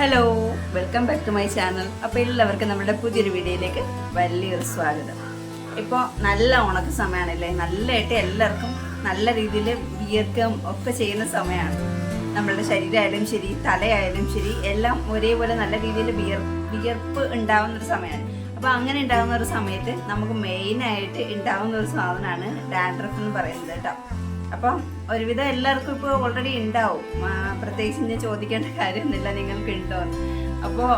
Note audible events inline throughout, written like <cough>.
Hello welcome back to my channel അപ്പോൾ എല്ലാവർക്കും നമ്മുടെ പുതിയൊരു വീഡിയോയിലേക്ക് വലിയൊരു സ്വാഗതം. ഇപ്പോൾ നല്ല ഉണക്ക സമയമാണല്ലേ നല്ലതായിട്ട് എല്ലാവർക്കും നല്ല രീതിയിൽ വിയർക്കം ഒക്കെ ചെയ്യുന്ന സമയമാണ് നമ്മളുടെ ശരീരമായാലും ശരി തലയായാലും ശരി എല്ലാം ഒരേപോലെ നല്ല രീതിയിൽ വിയർ വിയർപ്പ് ഉണ്ടാവുന്ന ഒരു സമയമാണ് അപ്പോൾ അങ്ങനെ ഉണ്ടാകുന്ന ഒരു സമയത്ത് നമുക്ക് മെയിനായിട്ട് ഉണ്ടാകുന്ന ഒരു സാധനമാണ് ഡാൻഡ്രഫ് എന്ന് പറയുന്നത് കേട്ടോ. അപ്പം ഒരുവിധം എല്ലാവർക്കും ഇപ്പോൾ ഓൾറെഡി ഉണ്ടാവും. പ്രത്യേകിച്ച് ഞാൻ ചോദിക്കേണ്ട കാര്യമൊന്നുമില്ല നിങ്ങൾക്ക് ഉണ്ടോ? അപ്പോൾ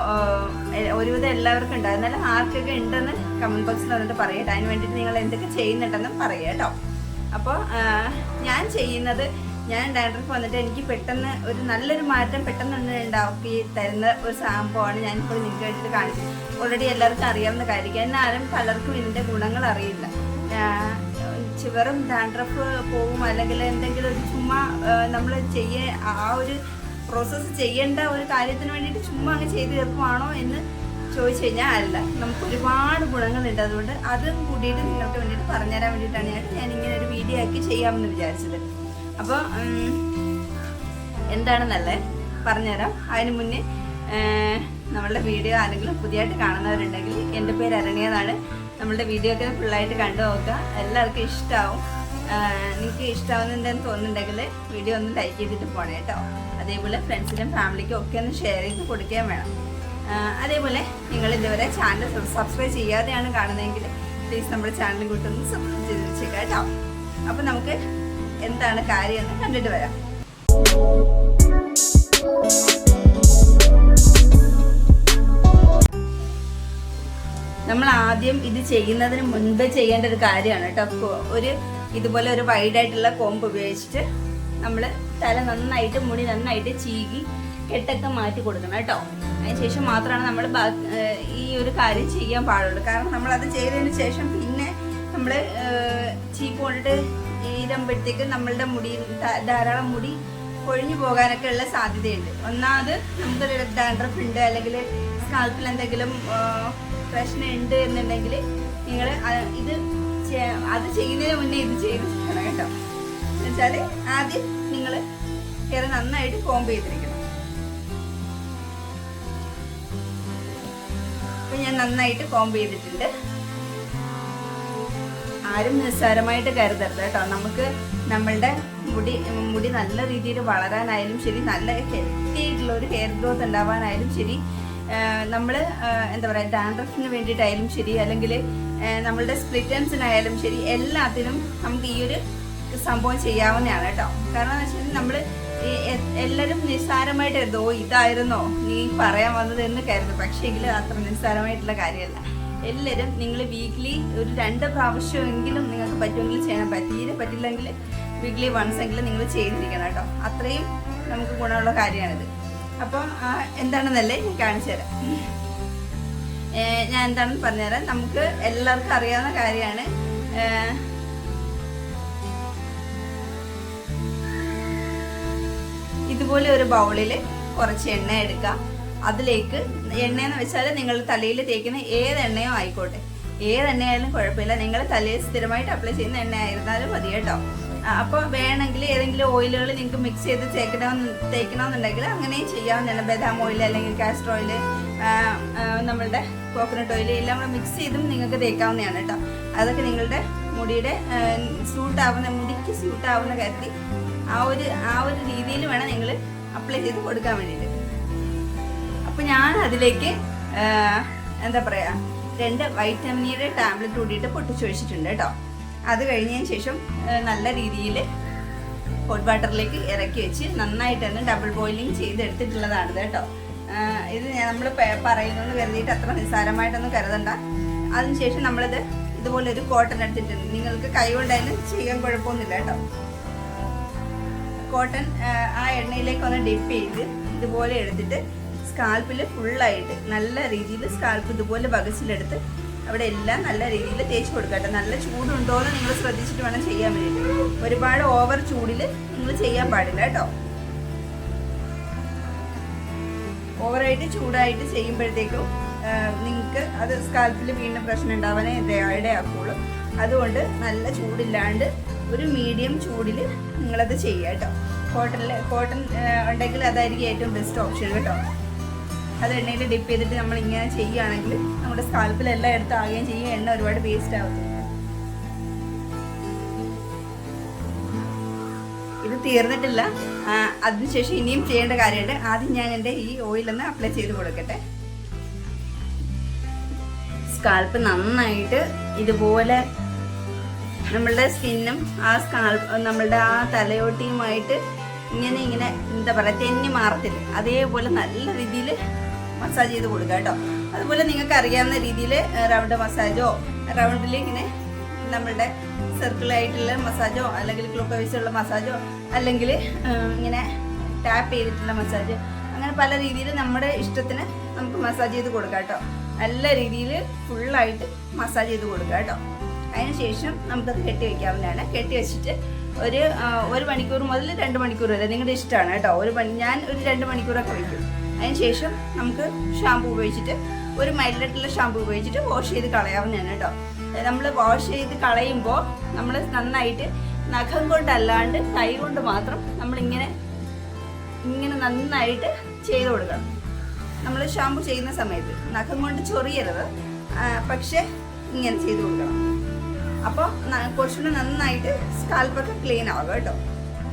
ഒരുവിധം എല്ലാവർക്കും ഉണ്ടാവും. എന്നാലും ആർക്കൊക്കെ ഉണ്ടെന്ന് കമന്റ് ബോക്സിൽ വന്നിട്ട് പറയട്ടെ അതിന് വേണ്ടിയിട്ട് നിങ്ങൾ എന്തൊക്കെ ചെയ്യുന്നുണ്ടെന്നും പറയാം കേട്ടോ. അപ്പോൾ ഞാൻ ചെയ്യുന്നത് ഞാൻ ഡാൻഡ്രഫ് വന്നിട്ട് എനിക്ക് പെട്ടെന്ന് ഒരു നല്ലൊരു മാറ്റം പെട്ടെന്ന് ഉണ്ടാക്കി തരുന്ന ഒരു സംഭവമാണ് ഞാനിപ്പോൾ നിങ്ങൾക്ക് വേണ്ടിയിട്ട് കാണിച്ചത്. ഓൾറെഡി എല്ലാവർക്കും അറിയാവുന്ന കാര്യം എന്നാലും പലർക്കും ഇതിന്റെ ഗുണങ്ങൾ അറിയില്ല. വെറും ഡാൻഡ്രഫ് പോവും അല്ലെങ്കിൽ എന്തെങ്കിലും ഒരു ചുമ്മാ നമ്മൾ ചെയ്യേ ആ ഒരു പ്രോസസ്സ് ചെയ്യേണ്ട ഒരു കാര്യത്തിന് വേണ്ടിയിട്ട് ചുമ്മാ അങ്ങ് ചെയ്ത് തീർക്കുവാണോ എന്ന് ചോദിച്ചു കഴിഞ്ഞാൽ അല്ല. നമുക്ക് ഒരുപാട് ഗുണങ്ങളുണ്ട് അതുകൊണ്ട് അതും കൂടിയിട്ട് നിങ്ങൾക്ക് വേണ്ടിയിട്ട് പറഞ്ഞുതരാൻ വേണ്ടിയിട്ടാണ് ഞാൻ ഞാൻ ഇങ്ങനെ ഒരു വീഡിയോ ആക്കി ചെയ്യാമെന്ന് വിചാരിച്ചത്. അപ്പോൾ എന്താണ് നല്ല? പറഞ്ഞുതരാം. അതിന് മുന്നേ നമ്മളുടെ വീഡിയോ ആരെങ്കിലും പുതിയതായിട്ട് കാണുന്നവരുണ്ടെങ്കിൽ എന്റെ പേര് അരണ്യ എന്നാണ്. നമ്മളുടെ വീഡിയോ ഒക്കെ ഫുള്ളായിട്ട് കണ്ടു നോക്കുക. എല്ലാവർക്കും ഇഷ്ടമാവും നിങ്ങൾക്ക് ഇഷ്ടമാവുന്നുണ്ടെന്ന് തോന്നുന്നുണ്ടെങ്കിൽ വീഡിയോ ഒന്ന് ലൈക്ക് ചെയ്തിട്ട് പോണേ കേട്ടോ അതേപോലെ ഫ്രണ്ട്സിനും ഫാമിലിക്കും ഒക്കെ ഒന്ന് ഷെയർ ചെയ്ത് കൊടുക്കുകയും വേണം. അതേപോലെ നിങ്ങൾ ഇതുവരെ ചാനൽ സബ്സ്ക്രൈബ് ചെയ്യാതെയാണ് കാണുന്നതെങ്കിൽ പ്ലീസ് നമ്മുടെ ചാനൽ കൂട്ടൊന്ന് സബ്സ്ക്രൈബ് ചെയ്ത് വെച്ചേക്കാം കേട്ടോ അപ്പം നമുക്ക് എന്താണ് കാര്യം എന്ന് കണ്ടിട്ട് വരാം. നമ്മൾ ആദ്യം ഇത് ചെയ്യുന്നതിന് മുൻപ് ചെയ്യേണ്ട ഒരു കാര്യമാണ് കേട്ടോ. ഒരു ഇതുപോലെ ഒരു വൈഡ് ആയിട്ടുള്ള കോമ്പ് ഉപയോഗിച്ചിട്ട് നമ്മൾ തല നന്നായിട്ട് മുടി നന്നായിട്ട് ചീകി കെട്ടൊക്കെ മാറ്റി കൊടുക്കണം കേട്ടോ. അതിനുശേഷം മാത്രമാണ് നമ്മൾ ഈ ഒരു കാര്യം ചെയ്യാൻ പാടുള്ളൂ. കാരണം നമ്മൾ അത് ചെയ്തതിന് ശേഷം പിന്നെ നമ്മൾ ചീപ്പ് കൊണ്ടിട്ട് ഈരമ്പഴത്തേക്ക് നമ്മളുടെ മുടി ധാരാളം മുടി കൊഴിഞ്ഞു പോകാനൊക്കെ ഉള്ള സാധ്യതയുണ്ട്. ഒന്നാമത് നമുക്കൊരു ഡാൻഡ്രഫ് ഉണ്ട് അല്ലെങ്കിൽ സ്കാൽപ്പിൽ എന്തെങ്കിലും പ്രശ്നം ഉണ്ട് എന്നുണ്ടെങ്കിൽ നിങ്ങൾ ഇത് അത് ചെയ്യുന്നതിന് മുന്നേ ഇത് ചെയ്ത് ചെയ്യണം കേട്ടോ. എന്നുവെച്ചാൽ ആദ്യം നിങ്ങൾ കയറി നന്നായിട്ട് കോംബ് ചെയ്തിരിക്കണം. അപ്പൊ ഞാൻ നന്നായിട്ട് കോംബ് ചെയ്തിട്ടുണ്ട്. ആരും നിസ്സാരമായിട്ട് കരുതരുത് കേട്ടോ. നമുക്ക് നമ്മളുടെ മുടി മുടി നല്ല രീതിയിൽ വളരാനായാലും ശരി നല്ല ഹെൽത്തി ആയിട്ടുള്ള ഒരു ഹെയർ ഗ്രോത്ത് ഉണ്ടാവാനായാലും ശരി നമ്മൾ എന്താ പറയുക ഡാൻഡ്രഫിന് വേണ്ടിയിട്ടായാലും ശരി അല്ലെങ്കിൽ നമ്മളുടെ സ്പ്ലിറ്റൻസിനായാലും ശരി എല്ലാത്തിനും നമുക്ക് ഈ ഒരു സംഭവം ചെയ്യാവുന്നതാണ് കേട്ടോ. കാരണം എന്ന് വെച്ചാൽ നമ്മൾ എല്ലാവരും നിസ്സാരമായിട്ട് എന്തോ ഇതായിരുന്നോ നീ പറയാൻ വന്നത് എന്ന് കരുതും. പക്ഷേങ്കിൽ അത്ര നിസ്സാരമായിട്ടുള്ള കാര്യമല്ല. എല്ലാവരും നിങ്ങൾ വീക്ക്ലി ഒരു രണ്ട് പ്രാവശ്യമെങ്കിലും നിങ്ങൾക്ക് പറ്റുമെങ്കിൽ ചെയ്യണം തീരെ പറ്റില്ലെങ്കിൽ വീക്ക്ലി വൺസ് എങ്കിലും നിങ്ങൾ ചെയ്തിരിക്കണം കേട്ടോ. അത്രയും നമുക്ക് ഗുണമുള്ള കാര്യമാണിത്. അപ്പം എന്താണെന്നല്ലേ ഞാൻ കാണിച്ചു തരാം. ഞാൻ എന്താണെന്ന് പറഞ്ഞുതരാം നമുക്ക് എല്ലാവർക്കും അറിയാവുന്ന കാര്യമാണ്. ഇതുപോലെ ഒരു ബൗളിൽ കുറച്ച് എണ്ണ എടുക്കുക അതിലേക്ക് എണ്ണയെന്ന് വെച്ചാൽ നിങ്ങൾ തലയിൽ തേക്കുന്ന ഏത് എണ്ണയോ ആയിക്കോട്ടെ. ഏത് എണ്ണയായാലും കുഴപ്പമില്ല. നിങ്ങൾ തലയിൽ സ്ഥിരമായിട്ട് അപ്ലൈ ചെയ്യുന്ന എണ്ണ ആയിരുന്നാലും മതി കേട്ടോ. അപ്പോൾ വേണമെങ്കിൽ ഏതെങ്കിലും ഓയിലുകൾ നിങ്ങൾക്ക് മിക്സ് ചെയ്ത് തേക്കണമെന്ന് തേക്കണമെന്നുണ്ടെങ്കിൽ അങ്ങനെയും ചെയ്യാവുന്നതാണ് ബദാം ഓയിൽ അല്ലെങ്കിൽ കാസ്റ്റർ ഓയിൽ നമ്മളുടെ കോക്കനട്ട് ഓയിൽ എല്ലാം കൂടെ മിക്സ് ചെയ്തും നിങ്ങൾക്ക് തേക്കാവുന്നതാണ് കേട്ടോ. അതൊക്കെ നിങ്ങളുടെ മുടിയുടെ സ്യൂട്ടാവുന്ന മുടിക്ക് സ്യൂട്ടാവുന്ന കാര്യത്തിൽ ആ ഒരു ആ ഒരു രീതിയിൽ വേണം നിങ്ങൾ അപ്ലൈ ചെയ്ത് കൊടുക്കാൻ വേണ്ടിയിട്ട്. അപ്പോൾ ഞാൻ അതിലേക്ക് എന്താ പറയാ രണ്ട് വൈറ്റമിനിയുടെ ടാബ്ലറ്റ് കൂടിയിട്ട് പൊട്ടിച്ചു വെച്ചിട്ടുണ്ട് കേട്ടോ. അത് കഴിഞ്ഞതിന് ശേഷം നല്ല രീതിയിൽ ഹോട്ട് വാട്ടറിലേക്ക് ഇറക്കി വെച്ച് നന്നായിട്ട് തന്നെ ഡബിൾ ബോയിലിംഗ് ചെയ്തെടുത്തിട്ടുള്ളതാണ് കേട്ടോ. ഇത് നമ്മൾ പറയുന്നത് കരുതിയിട്ട് അത്ര നിസ്സാരമായിട്ടൊന്നും കരുതണ്ട. അതിനുശേഷം നമ്മളിത് ഇതുപോലെ ഒരു കോട്ടൺ എടുത്തിട്ടുണ്ട് നിങ്ങൾക്ക് കൈ കൊണ്ടായാലും ചെയ്യാൻ കുഴപ്പമൊന്നുമില്ല കേട്ടോ. കോട്ടൺ ആ എണ്ണയിലേക്ക് ഒന്ന് ഡിപ്പ് ചെയ്ത് ഇതുപോലെ എടുത്തിട്ട് സ്കാൽപ്പിൽ ഫുള്ളായിട്ട് നല്ല രീതിയിൽ സ്കാൽപ്പ് ഇതുപോലെ ബഗസിലെടുത്ത് അവിടെ എല്ലാം നല്ല രീതിയിൽ തേച്ച് കൊടുക്കട്ടെ നല്ല ചൂടുണ്ടോ എന്ന് നിങ്ങൾ ശ്രദ്ധിച്ചിട്ട് വേണം ചെയ്യാൻ വേണ്ടി ഒരുപാട് ഓവർ ചൂടിൽ നിങ്ങൾ ചെയ്യാൻ പാടില്ല കേട്ടോ. ഓവറായിട്ട് ചൂടായിട്ട് ചെയ്യുമ്പോഴത്തേക്കും നിങ്ങൾക്ക് അത് സ്കാൽപ്പിൽ വീണ്ടും പ്രശ്നം ഉണ്ടാവാനേ ഇടയാക്കുള്ളൂ. അതുകൊണ്ട് നല്ല ചൂടില്ലാണ്ട് ഒരു മീഡിയം ചൂടിൽ നിങ്ങളത് ചെയ്യുക കേട്ടോ. കോട്ടണിൽ കോട്ടൺ ഉണ്ടെങ്കിൽ അതായിരിക്കും ഏറ്റവും ബെസ്റ്റ് ഓപ്ഷൻ കേട്ടോ. അത് എണ്ണയിൽ ഡിപ്പ് ചെയ്തിട്ട് നമ്മൾ ഇങ്ങനെ ചെയ്യുകയാണെങ്കിൽ നമ്മുടെ സ്കാൽപ്പിൽ എല്ലാം എടുത്ത് ആകുകയും ചെയ്യും. എണ്ണ ഒരുപാട് വേസ്റ്റ് ആവത്തില്ല. ഇത് തീർന്നിട്ടില്ല. അതിനുശേഷം ഇനിയും ചെയ്യേണ്ട കാര്യമുണ്ട്. ആദ്യം ഞാൻ എന്റെ ഈ ഓയിലൊന്ന് അപ്ലൈ ചെയ്ത് കൊടുക്കട്ടെ. സ്കാൽപ്പ് നന്നായിട്ട് ഇതുപോലെ നമ്മളുടെ സ്കിന്നും ആ സ്കാൽപ്പ് നമ്മളുടെ ആ തലയോട്ടിയുമായിട്ട് ഇങ്ങനെ ഇങ്ങനെ എന്താ പറയുക തെന്നി മാറത്തില്ല. അതേപോലെ നല്ല രീതിയിൽ മസാജ് ചെയ്ത് കൊടുക്കുക കേട്ടോ. അതുപോലെ നിങ്ങൾക്ക് അറിയാവുന്ന രീതിയിൽ റൗണ്ട് മസാജോ റൗണ്ടിൽ ഇങ്ങനെ നമ്മളുടെ സർക്കിളായിട്ടുള്ള മസാജോ അല്ലെങ്കിൽ ക്ലോക്ക് ഉള്ള മസാജോ അല്ലെങ്കിൽ ഇങ്ങനെ ടാപ്പ് ചെയ്തിട്ടുള്ള മസാജ് അങ്ങനെ പല രീതിയിൽ നമ്മുടെ ഇഷ്ടത്തിന് നമുക്ക് മസാജ് ചെയ്ത് കൊടുക്കാം കേട്ടോ. നല്ല രീതിയിൽ ഫുള്ളായിട്ട് മസാജ് ചെയ്ത് കൊടുക്കുക കേട്ടോ. അതിനുശേഷം നമുക്കത് കെട്ടി വയ്ക്കാവുന്നതാണ് കെട്ടി വെച്ചിട്ട് ഒരു ഒരു മണിക്കൂർ മുതൽ രണ്ട് മണിക്കൂർ വരെ നിങ്ങളുടെ ഇഷ്ടമാണ് കേട്ടോ. ഒരു ഞാൻ ഒരു രണ്ട് മണിക്കൂറൊക്കെ വയ്ക്കും അതിനുശേഷം നമുക്ക് ഷാമ്പു ഉപയോഗിച്ചിട്ട് ഒരു മൈൽഡായിട്ടുള്ള ഷാമ്പു ഉപയോഗിച്ചിട്ട് വാഷ് ചെയ്ത് കളയാവുന്നതാണ് കേട്ടോ. നമ്മൾ വാഷ് ചെയ്ത് കളയുമ്പോൾ നമ്മൾ നന്നായിട്ട് നഖം കൊണ്ടല്ലാണ്ട് കൈ കൊണ്ട് മാത്രം നമ്മളിങ്ങനെ ഇങ്ങനെ നന്നായിട്ട് ചെയ്ത് കൊടുക്കണം. നമ്മൾ ഷാമ്പു ചെയ്യുന്ന സമയത്ത് നഖം കൊണ്ട് ചൊറിയരുത്. പക്ഷെ ഇങ്ങനെ ചെയ്ത് കൊടുക്കണം. അപ്പോൾ കുറച്ചുകൂടെ നന്നായിട്ട് സ്കാൽപ്പൊക്കെ ക്ലീൻ ആവുക കേട്ടോ.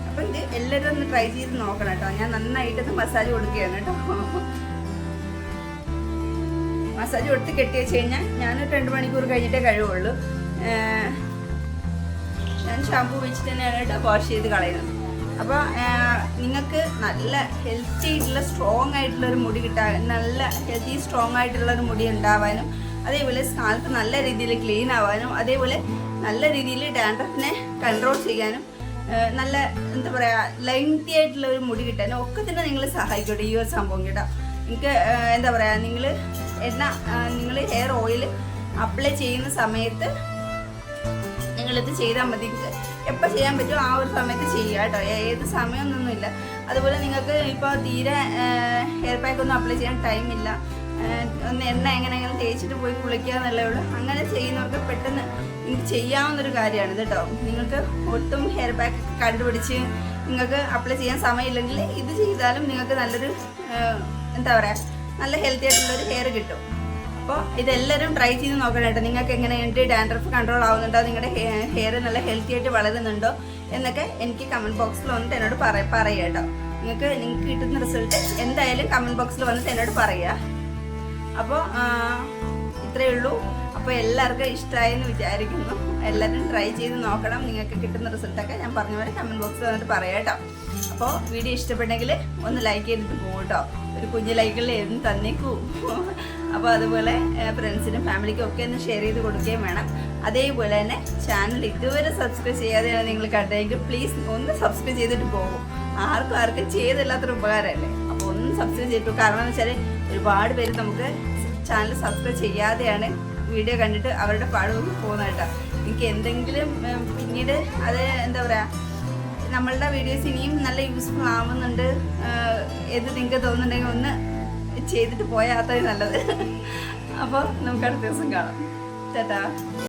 അപ്പോൾ ഇത് എല്ലാവരും ഒന്ന് ട്രൈ ചെയ്ത് നോക്കണം കേട്ടോ. ഞാൻ നന്നായിട്ട് ഇത് മസാജ് കൊടുക്കുകയാണ് കേട്ടോ. മസാജ് കൊടുത്ത് കെട്ടി വെച്ച് കഴിഞ്ഞാൽ ഞാൻ രണ്ട് മണിക്കൂർ കഴിഞ്ഞിട്ടേ കഴിവുള്ളൂ. ഞാൻ ഷാമ്പു വെച്ചിട്ട് തന്നെയാണ് കേട്ടോ വാഷ് ചെയ്ത് കളയുന്നത്. അപ്പോൾ നിങ്ങൾക്ക് നല്ല ഹെൽത്തി ആയിട്ടുള്ള സ്ട്രോങ് ആയിട്ടുള്ള ഒരു മുടി കിട്ടാൻ നല്ല ഹെൽത്തി സ്ട്രോങ് ആയിട്ടുള്ള ഒരു മുടി ഉണ്ടാവാനും അതേപോലെ സ്കാൽപ്പ് നല്ല രീതിയിൽ ക്ലീൻ ആവാനും അതേപോലെ നല്ല രീതിയിൽ ഡാൻഡ്രഫിനെ കൺട്രോൾ ചെയ്യാനും നല്ല എന്താ പറയുക ലെങ്തി ആയിട്ടുള്ള ഒരു മുടി കിട്ടാനും ഒക്കെ തന്നെ നിങ്ങൾ സഹായിക്കട്ടെ ഈ ഒരു സംഭവം കേട്ടോ. നിങ്ങൾക്ക് എന്താ പറയുക നിങ്ങൾ എണ്ണ നിങ്ങൾ ഹെയർ ഓയിൽ അപ്ലൈ ചെയ്യുന്ന സമയത്ത് നിങ്ങളിത് ചെയ്താൽ മതി. എപ്പോൾ ചെയ്യാൻ പറ്റുമോ ആ ഒരു സമയത്ത് ചെയ്യുക കേട്ടോ. ഏത് സമയമൊന്നുമില്ല. അതുപോലെ നിങ്ങൾക്ക് ഇപ്പോൾ തീരെ ഹെയർ പാക്ക് ഒന്നും അപ്ലൈ ചെയ്യാൻ ടൈമില്ല ഒന്ന് എണ്ണ എങ്ങനെയെങ്കിലും തേച്ചിട്ട് പോയി കുളിക്കുക എന്നുള്ളേ അങ്ങനെ ചെയ്യുന്നവർക്ക് പെട്ടെന്ന് നിങ്ങൾക്ക് ചെയ്യാവുന്നൊരു കാര്യമാണ് കേട്ടോ നിങ്ങൾക്ക് ഒട്ടും ഹെയർ പാക്ക് കണ്ടുപിടിച്ച് നിങ്ങൾക്ക് അപ്ലൈ ചെയ്യാൻ സമയമില്ലെങ്കിൽ ഇത് ചെയ്താലും നിങ്ങൾക്ക് നല്ലൊരു എന്താ പറയുക നല്ല ഹെൽത്തി ആയിട്ടുള്ളൊരു ഹെയർ കിട്ടും. അപ്പോൾ ഇതെല്ലാവരും ട്രൈ ചെയ്ത് നോക്കണം കേട്ടോ നിങ്ങൾക്ക് എങ്ങനെയുണ്ട് ഡാൻഡ്രഫ് കൺട്രോൾ ആവുന്നുണ്ടോ? നിങ്ങളുടെ ഹെയർ നല്ല ഹെൽത്തി ആയിട്ട് വളരുന്നുണ്ടോ? എന്നൊക്കെ എനിക്ക് കമന്റ് ബോക്സിൽ വന്നിട്ട് എന്നോട് പറയാം പറയാം കേട്ടോ നിങ്ങൾക്ക് നിങ്ങൾക്ക് കിട്ടുന്ന റിസൾട്ട് എന്തായാലും കമന്റ് ബോക്സിൽ വന്നിട്ട് എന്നോട് പറയുക അപ്പോൾ ഇത്രയേ ഉള്ളൂ. അപ്പോൾ എല്ലാവർക്കും ഇഷ്ടമായെന്ന് വിചാരിക്കുന്നു. എല്ലാവരും ട്രൈ ചെയ്ത് നോക്കണം. നിങ്ങൾക്ക് കിട്ടുന്ന റിസൾട്ടൊക്കെ ഞാൻ പറഞ്ഞ പോലെ കമന്റ് ബോക്സിൽ വന്നിട്ട് പറയാം കേട്ടോ. അപ്പോൾ വീഡിയോ ഇഷ്ടപ്പെട്ടെങ്കിൽ ഒന്ന് ലൈക്ക് ചെയ്തിട്ട് പോകും കേട്ടോ. ഒരു കുഞ്ഞു ലൈക്കുകളിൽ എന്ന് തന്നേക്കൂ. അപ്പോൾ അതുപോലെ ഫ്രണ്ട്സിനും ഫാമിലിക്കും ഒക്കെ ഒന്ന് ഷെയർ ചെയ്ത് കൊടുക്കുകയും വേണം. അതേപോലെ തന്നെ ചാനൽ ഇതുവരെ സബ്സ്ക്രൈബ് ചെയ്യാതെയാണ് നിങ്ങൾ കണ്ടതെങ്കിൽ പ്ലീസ് ഒന്ന് സബ്സ്ക്രൈബ് ചെയ്തിട്ട് പോകും. ആർക്കും ആർക്കും ചെയ്തില്ലാത്തൊരു ഉപകാരമല്ലേ? അപ്പോൾ ഒന്ന് സബ്സ്ക്രൈബ് ചെയ്തിട്ടു കാരണം എന്ന് വെച്ചാൽ ഒരുപാട് പേര് നമുക്ക് ചാനൽ സബ്സ്ക്രൈബ് ചെയ്യാതെയാണ് വീഡിയോ കണ്ടിട്ട് അവരുടെ പാട് പോകുന്നത് കേട്ടോ. എനിക്ക് എന്തെങ്കിലും പിന്നീട് അത് എന്താ പറയുക നമ്മളുടെ വീഡിയോസ് ഇനിയും നല്ല യൂസ്ഫുൾ ആവുന്നുണ്ട് എന്ത് നിങ്ങൾക്ക് തോന്നുന്നുണ്ടെങ്കിൽ ഒന്ന് ചെയ്തിട്ട് അത്രയും നല്ലത്. <laughs> അപ്പോൾ നമുക്ക് അടുത്ത ദിവസം കാണാം. ചേട്ടാ